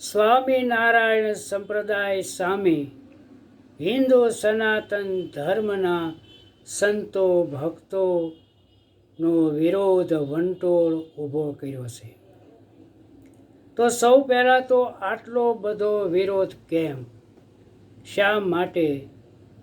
સ્વામિનારાયણ સંપ્રદાય સામે હિન્દુ સનાતન ધર્મના સંતો ભક્તોનો વિરોધ વંટોળ ઊભો કર્યો છે. તો સૌ પહેલાં તો આટલો બધો વિરોધ કેમ? શા માટે?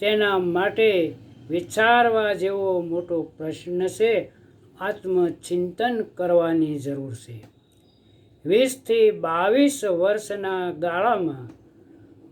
તેના માટે વિચારવા જેવો મોટો પ્રશ્ન છે. આત્મચિંતન કરવાની જરૂર છે. વીસથી બાવીસ વર્ષના ગાળામાં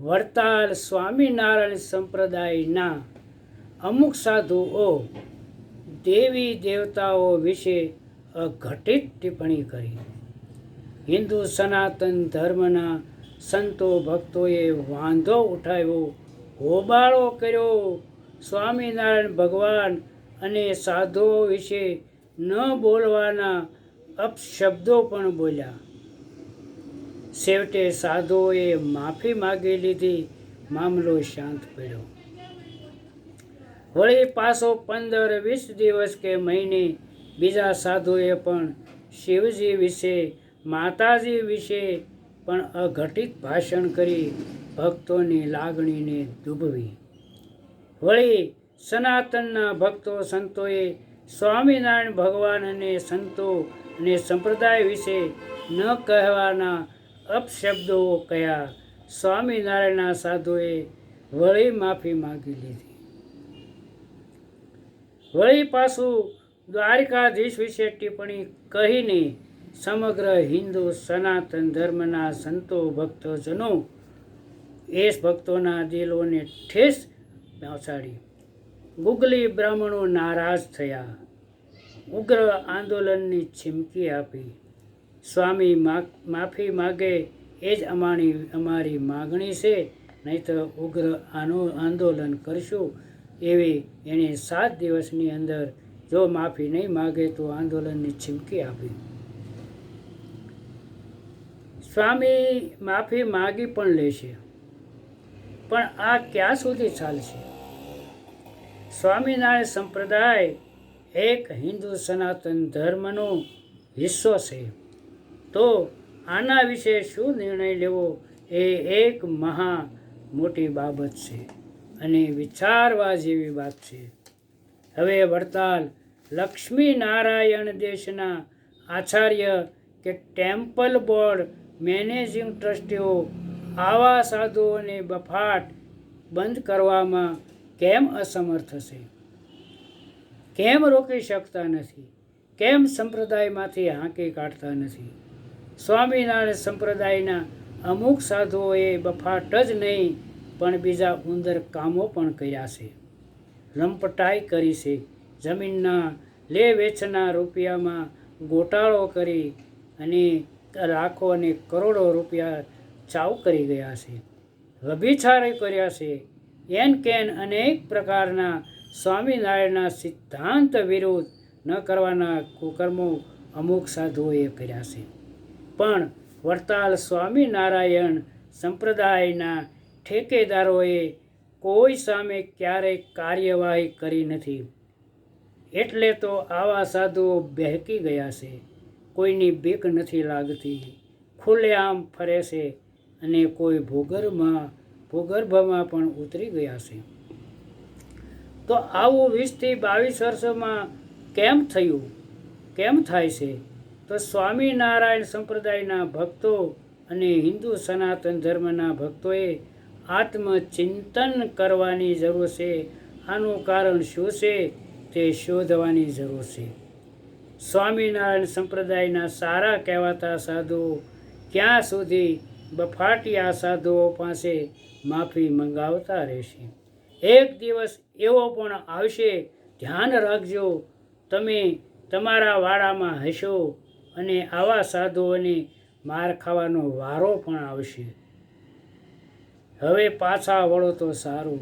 વડતાલ સ્વામિનારાયણ સંપ્રદાયના અમુક સાધુઓ દેવી દેવતાઓ વિશે અઘટિત ટિપ્પણી કરી. હિન્દુ સનાતન ધર્મના સંતો ભક્તોએ વાંધો ઉઠાવ્યો, હોબાળો કર્યો. સ્વામિનારાયણ ભગવાન અને સાધુઓ વિશે ન બોલવાના અપશબ્દો પણ બોલ્યા. છેવટે સાધુઓએ માફી માગી લીધી, મામલો શાંત પડ્યો. વળી પાછો પંદર વીસ દિવસ કે મહિને બીજા સાધુએ પણ શિવજી વિશે, માતાજી વિશે પણ અઘટિત ભાષણ કરી ભક્તોની લાગણીને દુભવી વળી સનાતનના ભક્તો સંતોએ સ્વામિનારાયણ ભગવાન અને સંતો અને સંપ્રદાય વિશે ન કહેવાના અપશબ્દો કયા સ્વામિનારાયણના સાધુએ વળી માફી માગી લીધી. વળી પાછું દ્વારિકાધીશ વિશે ટિપ્પણી કહીને સમગ્ર હિન્દુ સનાતન ધર્મના સંતો ભક્તજનો એ ભક્તોના દિલોને ઠેસ પહોંચાડી. ગુગલી બ્રાહ્મણો નારાજ થયા. ઉગ્ર આંદોલનની ચીમકી આપી. સ્વામી માફી માગે, એ જ અમારી અમારી માગણી છે. નહીંતર ઉગ્ર આનો આંદોલન કરશું એવી એણે સાત દિવસની અંદર જો માફી નહીં માગે તો આંદોલનની ચીમકી આપી. સ્વામી માફી માગી પણ લેશે પણ આ ક્યાં સુધી ચાલશે? સ્વામિનારાયણ સંપ્રદાય એક હિન્દુ સનાતન ધર્મનો હિસ્સો છે. તો આના વિશે શું નિર્ણય લેવો એ એક મહા મોટી બાબત છે અને વિચારવા જેવી વાત છે. હવે વડતાલ લક્ષ્મી નારાયણ દેશના આચાર્ય કે ટેમ્પલ બોર્ડ મેનેજિંગ ટ્રસ્ટીઓ આવા સાધુઓને બફાટ બંધ કરવામાં કેમ અસમર્થ છે? કેમ રોકી શકતા નથી? કેમ સંપ્રદાયમાંથી હાંકી કાઢતા નથી? સ્વામિનારાયણ સંપ્રદાયના અમુક સાધુઓએ બફાટ જ નહીં, પણ બીજા ઉંદર કામો પણ કર્યા છે. લંપટાઈ કરી છે. જમીનના લે વેચના રૂપિયામાં ગોટાળો કરી અને લાખો અને કરોડો રૂપિયા ચાવ કરી ગયા છે. વ્યભિચારે કર્યા છે. એન કેન અનેક પ્રકારના સ્વામિનારાયણના સિદ્ધાંત વિરુદ્ધ ન કરવાના કુકર્મો અમુક સાધુઓએ કર્યા છે. પણ વડતાલ સ્વામિનારાયણ સંપ્રદાયના ઠેકેદારોએ કોઈ સામે ક્યારેય કાર્યવાહી કરી નથી. એટલે તો આવા સાધુઓ બહેકી ગયા છે. કોઈની બીક નથી લાગતી. ખુલ્લેઆમ ફરે છે અને કોઈ ભૂગર્ભમાં ભૂગર્ભમાં પણ ઉતરી ગયા છે. તો આવું વીસથી બાવીસ વર્ષોમાં કેમ થયું? કેમ થાય છે? તો સ્વામિનારાયણ સંપ્રદાયના ભક્તો અને હિન્દુ સનાતન ધર્મના ભક્તોએ આત્મચિંતન કરવાની જરૂર છે. આનું કારણ શું છે તે શોધવાની જરૂર છે. સ્વામિનારાયણ સંપ્રદાયના સારા કહેવાતા સાધુઓ ક્યાં સુધી બફાટિયા સાધુઓ પાસે માફી મંગાવતા રહેશે? એક દિવસ એવો પણ આવશે, ધ્યાન રાખજો, તમે તમારા વાડામાં હશો અને આવા સાધુઓને માર ખાવાનો વારો પણ આવશે. હવે પાછા વળો તો સારું.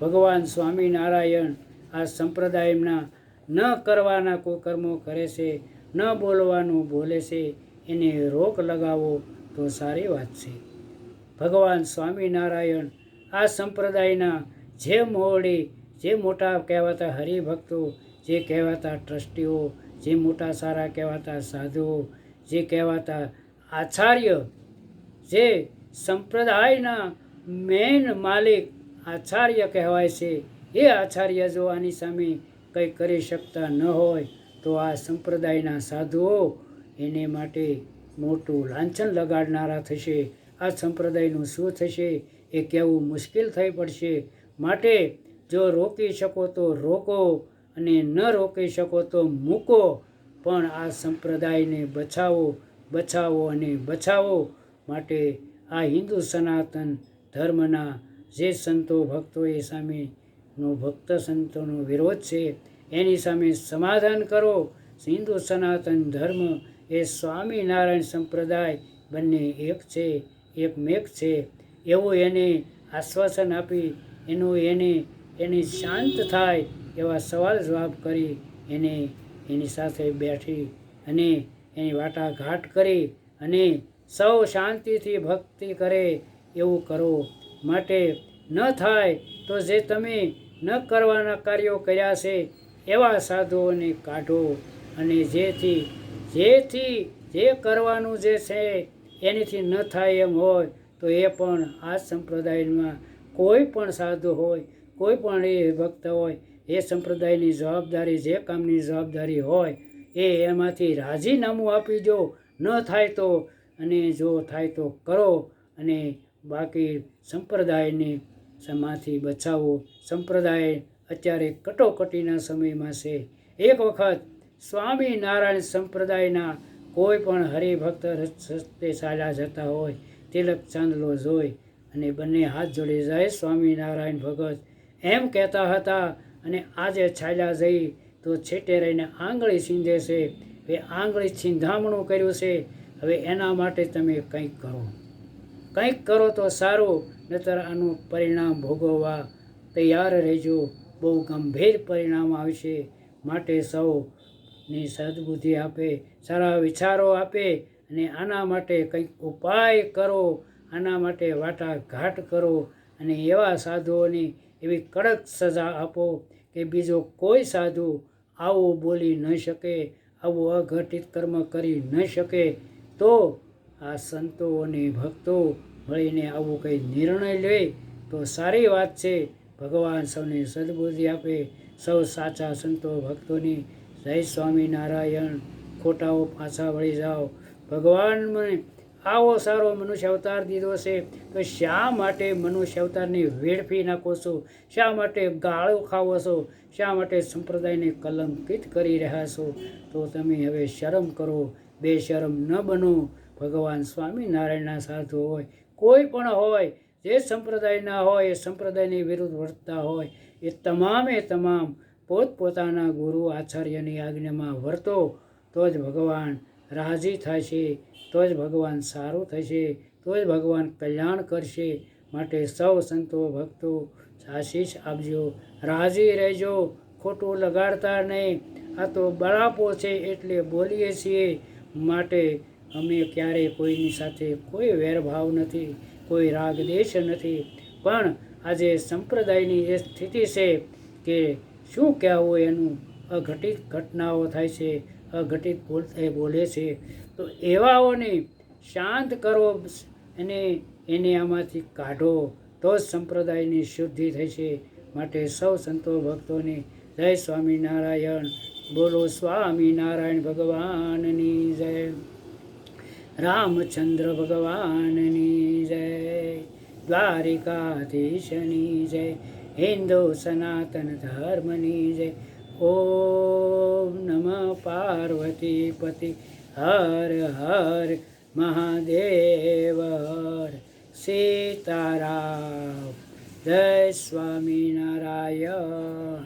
ભગવાન સ્વામિનારાયણ આ સંપ્રદાયના ન કરવાના કુકર્મો કરે છે, ન બોલવાનું બોલે છે, એને રોક લગાવો તો સારી વાત છે. ભગવાન સ્વામિનારાયણ આ સંપ્રદાયના જે મોડી જે મોટા કહેવાતા હરિભક્તો, જે કહેવાતા ટ્રસ્ટીઓ જે મોટા સારા કહેવાતા સાધુઓ, જે કહેવાતા આચાર્ય, જે સંપ્રદાયના મેન માલિક આચાર્ય કહેવાય છે, એ આચાર્ય જો આની સામે કંઈ કરી શકતા ન હોય, તો આ સંપ્રદાયના સાધુઓ એને માટે મોટું લાંછન લગાડનારા થશે. આ સંપ્રદાયનું શું થશે એ કહેવું મુશ્કેલ થઈ પડશે. માટે જો રોકી શકો તો રોકો. અને ન રોકી શકો તો મૂકો, પણ આ સંપ્રદાયને બચાવો બચાવો અને બચાવો માટે આ હિન્દુ સનાતન ધર્મના જે સંતો ભક્તોએ સામેનો ભક્ત સંતોનો વિરોધ છે, એની સામે સમાધાન કરો. હિન્દુ સનાતન ધર્મ એ સ્વામિનારાયણ સંપ્રદાય બંને એક છે એક મેક છે. એવું એને આશ્વાસન આપી, એનું એને, એની શાંત થાય એવા સવાલ જવાબ કરી એને એની સાથે બેઠી અને એની વાટાઘાટ કરી અને સૌ શાંતિથી ભક્તિ કરે એવું કરો. માટે ન થાય તો જે તમે ન કરવાના કાર્યો કર્યા છે, એવા સાધુઓને કાઢો અને જેથી જેથી જે કરવાનું જે છે એનીથી ન થાય એમ હોય, તો એ પણ આ સંપ્રદાયમાં કોઈ પણ સાધુ હોય, કોઈ પણ એ ભક્ત હોય એ સંપ્રદાયની જવાબદારી જે કામની જવાબદારી હોય, એ એમાંથી રાજીનામું આપી દો. ન થાય તો, અને જો થાય તો કરો, અને બાકી સંપ્રદાયને માંથી બચાવો. સંપ્રદાય અત્યારે કટોકટીના સમયમાં છે. એક વખત સ્વામિનારાયણ સંપ્રદાયના કોઈ પણ હરિભક્ત રસ્તે ચાલ્યા જતા હોય, તિલક ચાંદલો જોઈ અને બંને હાથ જોડી જાય. સ્વામિનારાયણ ભગત એમ કહેતા હતા અને આજે છાલ્યા જઈ તો છેટે રહીને આંગળી છીંધે છે. એ આંગળી છીંધામણું કર્યું છે. હવે એના માટે તમે કંઈક કરો. કંઈક કરો તો સારું, નતર આનું પરિણામ ભોગવવા તૈયાર રહેજો. બહુ ગંભીર પરિણામ આવશે. માટે સૌની સદબુદ્ધિ આપે, સારા વિચારો આપે અને આના માટે કંઈક ઉપાય કરો. આના માટે વાટાઘાટ કરો અને એવા સાધુઓની એવી કડક સજા આપો કે બીજો કોઈ સાધુ આવું બોલી ન શકે, આવું અઘટિત કર્મ કરી ન શકે, તો આ સંતો અને ભક્તો મળીને આવું કંઈ નિર્ણય લે, તો સારી વાત છે. ભગવાન સૌને સદબુદ્ધિ આપે. સૌ સાચા સંતો ભક્તોની જય સ્વામિનારાયણ. ખોટાઓ પાછા વળી જાઓ. ભગવાન મને આવો સારો મનુષ્ય અવતાર દીધો છે તો શા માટે મનુષ્ય અવતારને વેડફી નાખો છો? શા માટે ગાળો ખાવો છો? શા માટે સંપ્રદાયને કલંકિત કરી રહ્યા છો? તો તમે હવે શરમ કરો બે શરમ ન બનો. ભગવાન સ્વામિનારાયણના સાધુ હોય, કોઈ પણ હોય, જે સંપ્રદાયના હોય, એ સંપ્રદાયની વિરુદ્ધ વર્તતા હોય, એ તમામે તમામ પોતપોતાના ગુરુ આચાર્યની આજ્ઞામાં વર્તો, તો જ ભગવાન રાજી થશે તો જ ભગવાન સારું થશે તો જ ભગવાન કલ્યાણ કરશે. માટે સૌ સંતો ભક્તો, આશીષ આપજો. રાજી રહેજો, ખોટું લગાડતા નહીં. આ તો બળાપો છે એટલે બોલીએ છીએ. માટે અમે ક્યારેય કોઈની સાથે કોઈ વેરભાવ નથી, કોઈ રાગ દેશ નથી. પણ આજે સંપ્રદાયની એ સ્થિતિ છે કે શું કહેવું એનું અઘટિત ઘટનાઓ થાય છે. અઘટિત બોલ બોલે છે. તો એવાઓને શાંત કરો અને એને આમાંથી કાઢો. તો જ સંપ્રદાયની શુદ્ધિ થશે માટે સૌ સંતો ભક્તોને જય સ્વામિનારાયણ. બોલો સ્વામિનારાયણ ભગવાનની જય. રામચંદ્ર ભગવાનની જય. દ્વારિકાધીશની જય. હિન્દુ સનાતન ધર્મની જય. ઓમ નમ પાર્વતી પતિ હર હર મહાદેવ. હર સીતારામ. જય સ્વામિનારાયણ.